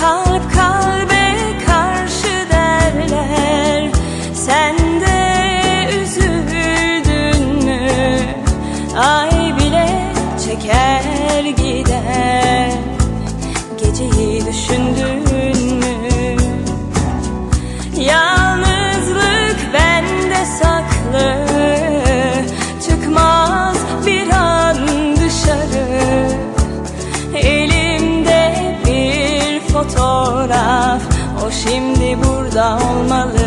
Kalp kalbe karşı derler. Sen de üzüldün mü? Ay bile çeker gider. Geceyi düşündün burada olmalı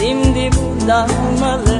şimdi burada olmalı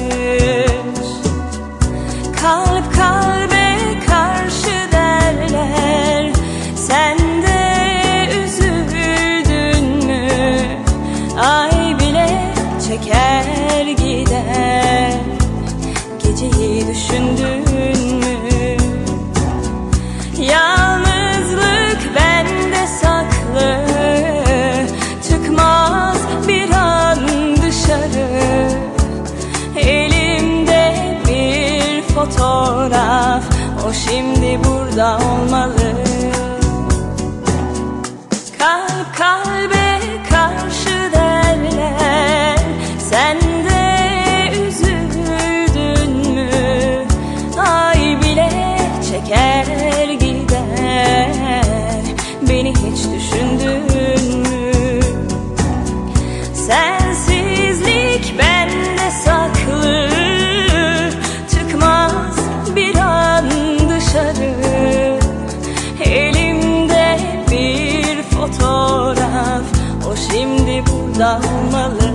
Kalp burada olmalı. Kalp kalbe karşı derler Sen de üzüldün mü? Ay bile çeker gider. Beni hiç düşündün şimdi